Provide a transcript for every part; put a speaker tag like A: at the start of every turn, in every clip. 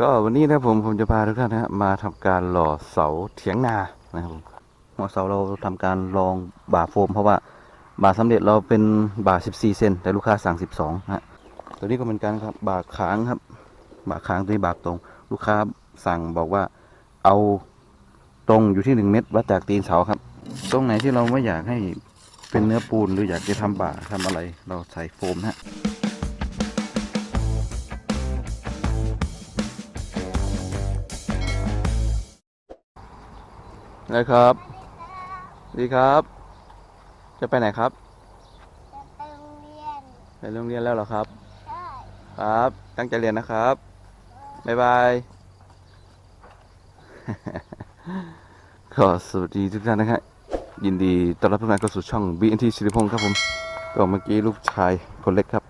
A: ก็วันนี้นะครับผมผมจะพาทุกท่านนะฮะมาทำการหล่อเสาเถียงนานะครับผมหัวเสาเราทำการลองบ่าโฟม เพราะว่าบ่าสำเร็จเราเป็นบ่า 14 เซนแต่ลูกค้าสั่ง 12นะฮะตัวนี้ก็เหมือนกันครับบ่าค้างครับบ่าค้างตัวนี้บ่าตรง ลูกค้าสั่งบอกว่าเอาตรงอยู่ที่ 1 เมตรวัดจากตีนเสาครับ ตรงไหนที่เราไม่อยากให้เป็นเนื้อปูนหรืออยากจะทำบ่าทำอะไร เราใส่โฟมนะฮะ นะครับ ดีครับ จะไปไหนครับ
B: จะไปโรงเรียน
A: ไปโรงเรียนแล้วเหรอครับ
B: ใช่
A: ครับ ตั้งใจเรียนนะครับ บ๊ายบาย ก็สวัสดีทุกท่านนะครับ ยินดีต้อนรับทุกท่านเข้าสู่ช่อง BNT สิริพงศ์ครับผม ก็เมื่อกี้ลูกชายคนเล็กครับ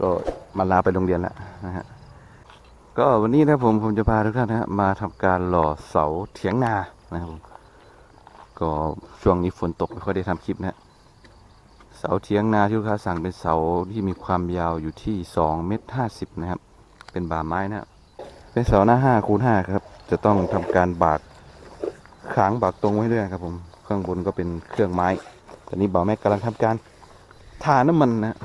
A: ก็มาลาไปโรงเรียนแล้วนะฮะก็วันนี้นะครับผมผมจะพาทุกท่านนะฮะมาทำการหล่อเสาเถียงนานะครับผม ก็ช่วงนี้ฝนตกไม่ค่อยได้ทำคลิปนะเสาเทียงนาที่ลูกค้าสั่งเป็นเสาที่มีความยาวอยู่ที่2เมตรห้าสิบนะครับ เป็นบ่าไม้นะเป็นเสาหน้าห้าคูณห้าครับ จะต้องทำการบากขางบากตรงไว้ด้วยครับผมข้างบนก็เป็นเครื่องไม้ตอนนี้บ่าวแม่กำลังทำการทาน้ำมันนะ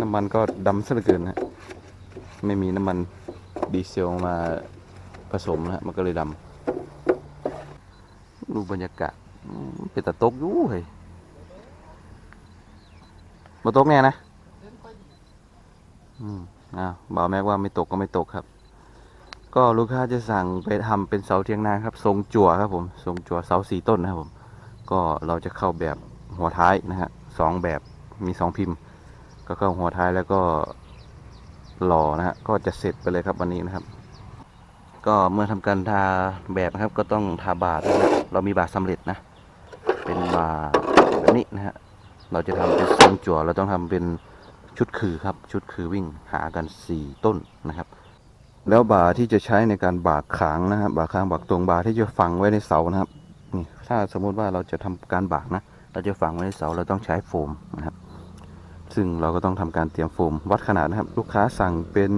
A: น้ำมันก็ดำซะเหลือเกินนะไม่มีน้ำมันดีเซลมาผสมนะมันก็เลยดำดูบรรยากาศ เป็นตะตกอยู่เฮ้ยมาตกแน่นะอืมอ้าวบอกแม็กว่าไม่ตกก็ไม่ตกครับ ก็ลูกค้าจะสั่งไปทำเป็นเสาเทียงนาครับ ทรงจั่วครับผมทรงจั่วเสาสี่ต้นนะครับผม ก็เราจะเข้าแบบหัวท้ายนะฮะสองแบบมีสองพิมพ์ ก็เข้าหัวท้ายแล้วก็หล่อนะฮะก็จะเสร็จไปเลยครับวันนี้นะครับ ก็เมื่อทำการทาแบบนะครับ ก็ต้องทาบาดนะเรามีบาดสำเร็จนะ เป็นบาแบบนี้นะฮะ เราจะทำเป็นทรงจั่วเราต้องทำเป็นชุดคือครับ ชุดคือวิ่งหากันสี่ต้นนะครับ แล้วบาที่จะใช้ในการบากขางนะครับบากขางบากตรงบาที่จะฝังไว้ในเสานะครับนี่ถ้าสมมุติว่าเราจะทำการบากนะ เราจะฝังไว้ในเสาเราต้องใช้โฟมนะครับ ซึ่งเราก็ต้องทำการเตรียมโฟม วัดขนาดนะครับ ลูกค้าสั่งเป็น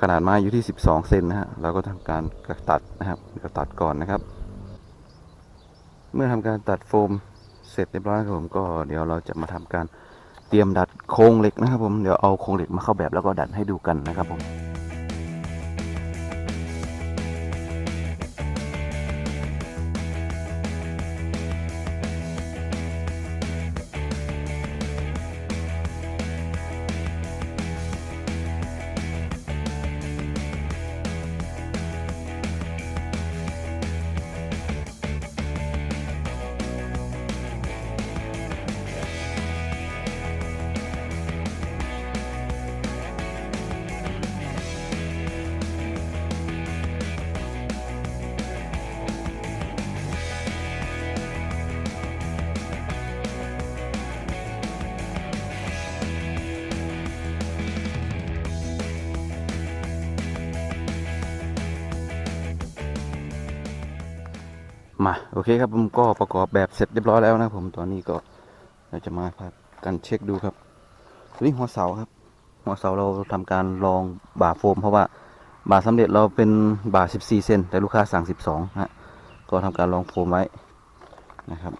A: ขนาดไม้อยู่ที่ 12 เซนนะฮะ เราก็ทำการกระตัดนะครับกระตัดก่อนนะครับ เมื่อทำการตัดโฟมเสร็จเรียบร้อยครับผมก็เดี๋ยวเราจะมาทำการเตรียมดัดโครงเหล็กนะครับผมเดี๋ยวเอาโครงเหล็กมาเข้าแบบแล้วก็ดัดให้ดูกันนะครับผม มาโอเคครับผมก็ประกอบแบบเสร็จเรียบร้อยแล้วนะผมตอนนี้ก็เราจะมาพากันเช็คดูครับนี่หัวเสาครับ หัวเสาเราทำการลองบ่าโฟม เพราะว่าบ่าสำเร็จเราเป็นบ่า 14 เซนแต่ลูกค้าสั่ง 12ฮะก็ทำการลองโฟมไว้นะครับ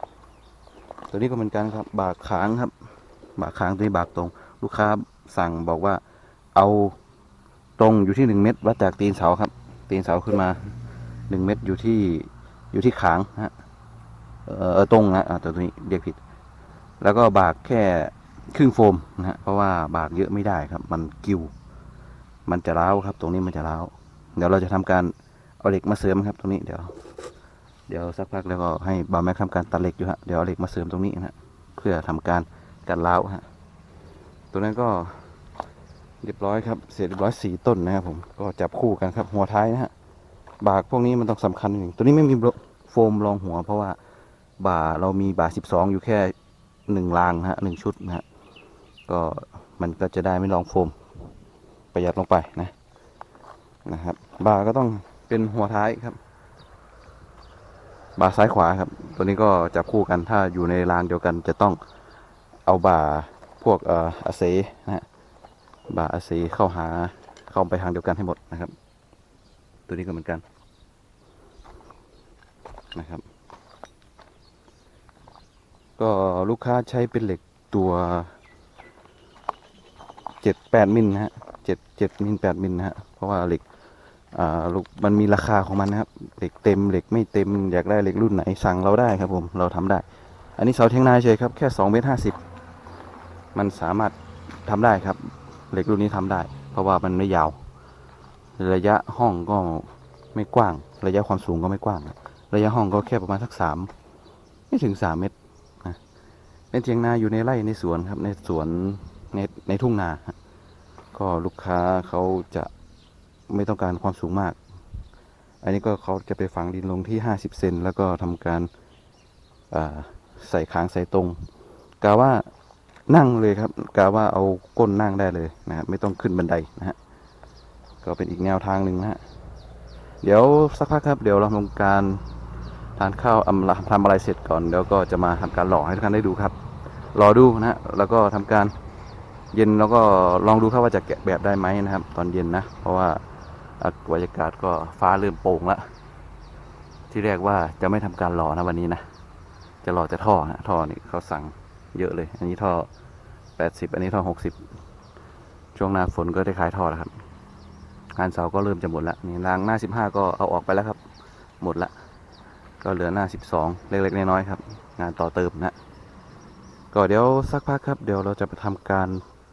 A: ตัวนี้ก็เหมือนกันครับบ่าค้างครับบ่าค้างตัวนี้บ่าตรง ลูกค้าสั่งบอกว่าเอาตรงอยู่ที่ 1 เมตรวัดจากตีนเสาครับ ตีนเสาขึ้นมา 1 เมตรอยู่ที่ อยู่ที่ขางฮะเออเออตรงนะอ่าตัวนี้เรียกผิด แล้วก็บากแค่ครึ่งโฟมนะฮะเพราะว่าบากเยอะไม่ได้ครับ มันกิว มันจะร้าวครับ ตรงนี้มันจะร้าวเดี๋ยวเราจะทำการเอาเหล็กมาเสริมครับ ตรงนี้เดี๋ยว เดี๋ยวสักพักแล้วก็ให้บาแม็กทำการตัดเหล็กอยู่ฮะเดี๋ยวเอาเหล็กมาเสริมตรงนี้นะฮะเพื่อทำการกันร้าวฮะตัวนั้นก็เรียบร้อยครับ เสร็จเรียบร้อยสี่ต้นนะครับผมก็จับคู่กันครับหัวท้ายนะฮะ บากพวกนี้มันต้องสำคัญหนึ่งตัวนี้ไม่มีโฟมรองหัว เพราะว่าบ่าเรามีบ่าสิบสองอยู่แค่หนึ่งรางนะฮะหนึ่งชุดนะฮะก็มันก็จะได้ไม่รองโฟมประหยัดลงไปนะนะครับ บ่าก็ต้องเป็นหัวท้ายครับ บ่าซ้ายขวาครับ ตัวนี้ก็จับคู่กันถ้าอยู่ในรางเดียวกันจะต้องเอาบ่าพวกเอ่ออาเซนะฮะบ่าอาเซเข้าหาเข้าไปทางเดียวกันให้หมดนะครับ ตัวนี้ก็เหมือนกันนะครับ ก็ลูกค้าใช้เป็นเหล็กตัวเจ็ดแปดมิลนะฮะเจ็ดเจ็ดมิลแปดมิลนะฮะเพราะว่าเหล็กอ่าลูกมันมีราคาของมันนะครับเหล็กเต็มเหล็กไม่เต็มอยากได้เหล็กรุ่นไหนสั่งเราได้ครับผมเราทำได้ อันนี้เสาเทียงนาเฉยครับแค่สองเมตรห้าสิบมันสามารถทำได้ครับ เหล็กรุ่นนี้ทำได้ เพราะว่ามันไม่ยาว ระยะห้องก็ไม่กว้าง ระยะความสูงก็ไม่กว้าง ระยะห้องก็แค่ประมาณสักสามไม่ถึงสามเมตรนะเป็นเทียงนาอยู่ในไร่ในสวนครับ ในสวนในในทุ่งนา ก็ลูกค้าเขาจะไม่ต้องการความสูงมาก อันนี้ก็เขาจะไปฝังดินลงที่ห้าสิบเซนแล้วก็ทำการาใส่ค้างใส่ตรงกาว่านั่งเลยครับกาว่าเอาก้นนั่งได้เลยนะครับไม่ต้องขึ้นบันไดนะฮะ ก็เป็นอีกแนวทางหนึ่งนะฮะ เดี๋ยวสักพักครับ เดี๋ยวเราทำการทานข้าวอำลาทำอะไรเสร็จก่อนเดี๋ยวก็จะมาทำการหล่อให้ทุกท่านได้ดูครับ รอดูนะฮะ แล้วก็ทำการเย็นแล้วก็ลองดูครับว่าจะแกะแบบได้ไหมนะครับ ตอนเย็นนะ เพราะว่าอะบรรยากาศก็ฟ้าเริ่มโปร่งแล้วที่แรกว่าจะไม่ทำการหล่อนะวันนี้นะ จะหล่อจะท่อฮะท่อนี่เขาสั่งเยอะเลย อันนี้ท่อ 80 อันนี้ท่อ 60 ช่วงหน้าฝนก็ได้ขายท่อแล้วครับ งานเสาก็เริ่มจะหมดแล้วนี่รางหน้า 15 ก็เอาออกไปแล้วครับ หมดละ ก็เหลือหน้า 12 เล็กๆน้อยๆครับ งานต่อเติมนะก็เดี๋ยวสักพักครับ เดี๋ยวเราจะไปทำการ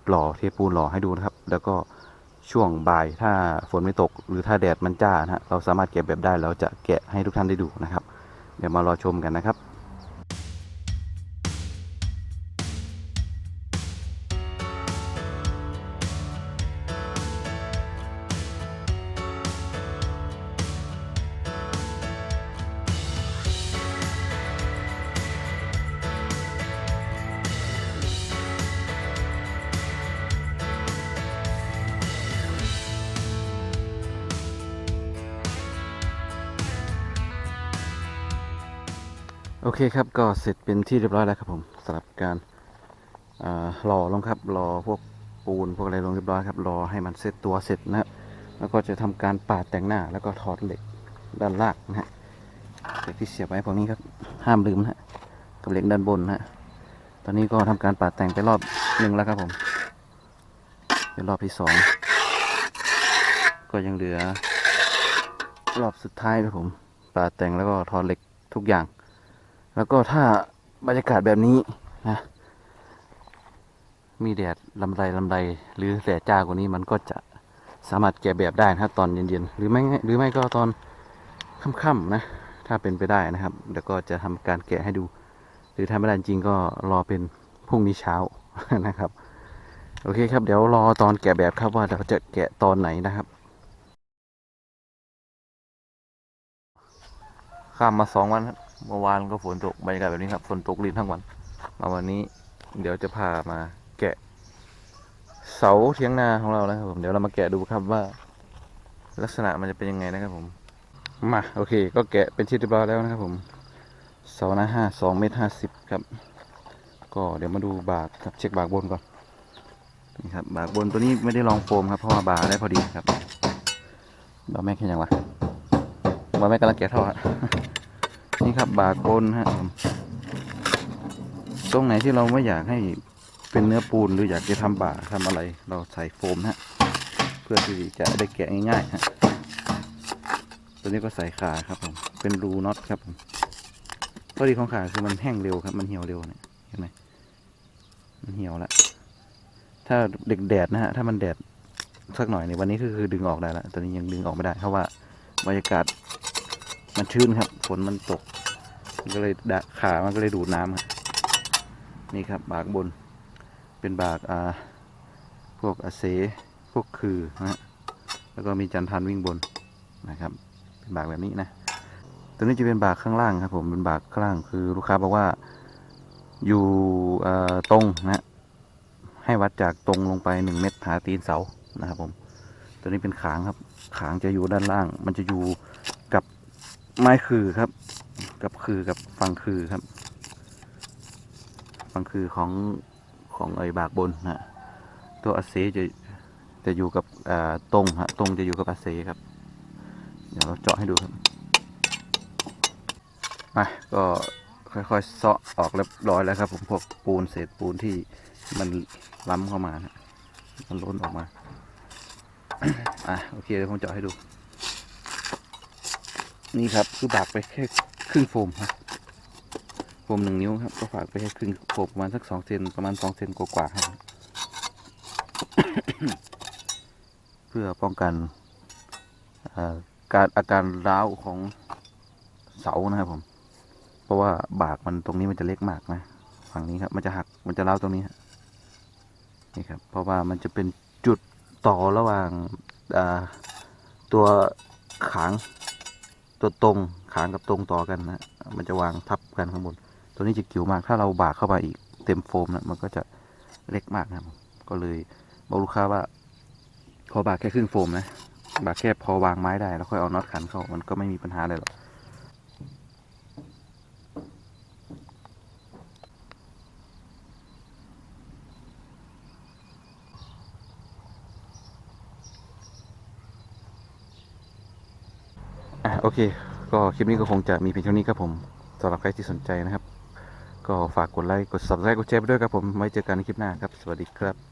A: หล่อเทปูนหล่อให้ดูนะครับ แล้วก็ช่วงบ่ายถ้าฝนไม่ตกหรือถ้าแดดมันจ้านะฮะเราสามารถเก็บแบบได้เราจะแกะให้ทุกท่านได้ดูนะครับ เดี๋ยวมารอชมกันนะครับ โอเคครับก็เสร็จเป็นที่เรียบร้อยแล้วครับผมสำหรับการหล่อลงครับหล่อพวกปูนพวกอะไรลงเรียบร้อยครับรอให้มันเสร็จตัวเสร็จนะครับแล้วก็จะทำการปาดแต่งหน้า แล้วก็ถอดเหล็กด้านล่างนะฮะเหล็กที่เสียบไว้พวกนี้ครับห้ามลืมนะกับเหล็กด้านบนนะฮะตอนนี้ก็ทำการปาดแต่งไปรอบหนึ่งแล้วครับผมเป็นรอบที่สองก็ยังเหลือรอบสุดท้ายครับผมปาดแต่งแล้วก็ถอดเหล็กทุกอย่าง แล้วก็ถ้าบรรยากาศแบบนี้นะ มีแดดลำไรลำไรหรือแดดจ้ากว่านี้มันก็จะสามารถแกะแบบได้นะครับตอนเย็นๆหรือไม่หรือไม่ก็ตอนค่ำๆนะ ถ้าเป็นไปได้นะครับ เดี๋ยวก็จะทำการแกะให้ดู หรือถ้าไม่ได้จริงก็รอเป็นพรุ่งนี้เช้านะครับ โอเคครับเดี๋ยวรอตอนแกะแบบครับว่าเราจะแกะตอนไหนนะครับข้ามมาสองวันครับ เมื่อวานก็ฝนตกบรรยากาศแบบนี้ครับฝนตกลินทั้งวันมาวันนี้เดี๋ยวจะพามาแกะ เสาเทียงนาของเรานะครับผมเดี๋ยวเรามาแกะดูครับว่า ลักษณะมันจะเป็นยังไงนะครับผมมาโอเค ก็แกะเป็นที่เรียบร้อยแล้วนะครับผมเสาหน้าห้าสองเมตรห้าสิบครับ ก็เดี๋ยวมาดูบากครับเช็คบากบนก่อนนี่ครับบากบนตัวนี้ไม่ได้ลองโฟมครับเพราะว่าบาได้พอดีครับบาแม่แค่ยังวะบาแม่กำลังแกะท่อฮะ นี่ครับบากบนฮะตรงไหนที่เราไม่อยากให้เป็นเนื้อปูนหรืออยากจะทำบ่าทำอะไร เราใส่โฟมฮะเพื่อที่จะได้แกะง่ายๆฮะตัวนี้ก็ใส่ขาครับผมเป็นรูน็อตครับผมข้อดีของขาคือมันแห้งเร็วครับ มันเหี่ยวเร็วเนี่ยเห็นไหมมันเหี่ยวแล้วถ้าเด็กแดดนะฮะถ้ามันแดดสักหน่อยในยวันนี้คือคือดึงออกได้แล้วตอนนี้ยังดึงออกไม่ได้ เพราะว่าบรรยากาศ มันชื้นครับ ฝนมันตก มันก็เลยดะขา มันก็เลยดูดน้ำครับนี่ครับบากบน เป็นบากอ่าพวกอาเซพวกคือนะฮะแล้วก็มีจันทันวิ่งบนนะครับ เป็นบากแบบนี้นะตัวนี้จะเป็นบากข้างล่างครับผมเป็นบากข้างล่างคือลูกค้าบอกว่าอยู่ตรงนะให้วัดจากตรงลงไปหนึ่งเมตรหาตีนเสานะครับผมตัวนี้เป็นขางครับ ขางจะอยู่ด้านล่าง มันจะอยู่ ไม้คือครับ กับคือกับฟังคือครับ ฟังคือของของไอ้บากบนนะฮะตัวอาเซจะจะอยู่กับตรงฮะตรงจะอยู่กับอาเซครับ เดี๋ยวเราเจาะให้ดูครับมาก็ค่อยๆเซาะออกเรียบร้อยแล้วครับ ผมพวกปูนเศษปูนที่มันล้ำเข้ามานะมันล้นออกมา อะโอเคเดี๋ยวผมเจาะให้ดู นี่ครับคือบากไปแค่ครึ่งโฟมครับโฟมหนึ่งนิ้วครับ ก็ฝากไปแค่ครึ่งโฟมประมาณสักสองเซนประมาณสองเซนกว่าๆครับ เพื่อป้องกันการอาการร้าวของเสานะครับผม เพราะว่าบากมันตรงนี้มันจะเล็กมากนะ ฝั่งนี้ครับ มันจะหักมันจะร้าวตรงนี้นี่ครับ เพราะว่ามันจะเป็นจุดต่อระหว่างตัวขาง ตัวตรงขางกับตรงต่อกันนะมันจะวางทับกันข้างบน ตัวนี้จะกิ่วมากถ้าเราบากเข้าไปอีกเต็มโฟมนะมันก็จะเล็กมากนะครับก็เลยบอกลูกค้าว่า พอบากแค่ครึ่งโฟมนะบากแค่พอวางไม้ได้แล้วค่อยเอาน็อตขันเข้ามันก็ไม่มีปัญหาอะไรหรอก โอเค ก็คลิปนี้ก็คงจะมีเพียงเท่านี้ครับผมสำหรับใครที่สนใจนะครับ ก็ฝากกดไลค์ กด subscribe กดแชร์ไปด้วยครับผม ไว้เจอกันในคลิปหน้าครับ สวัสดีครับ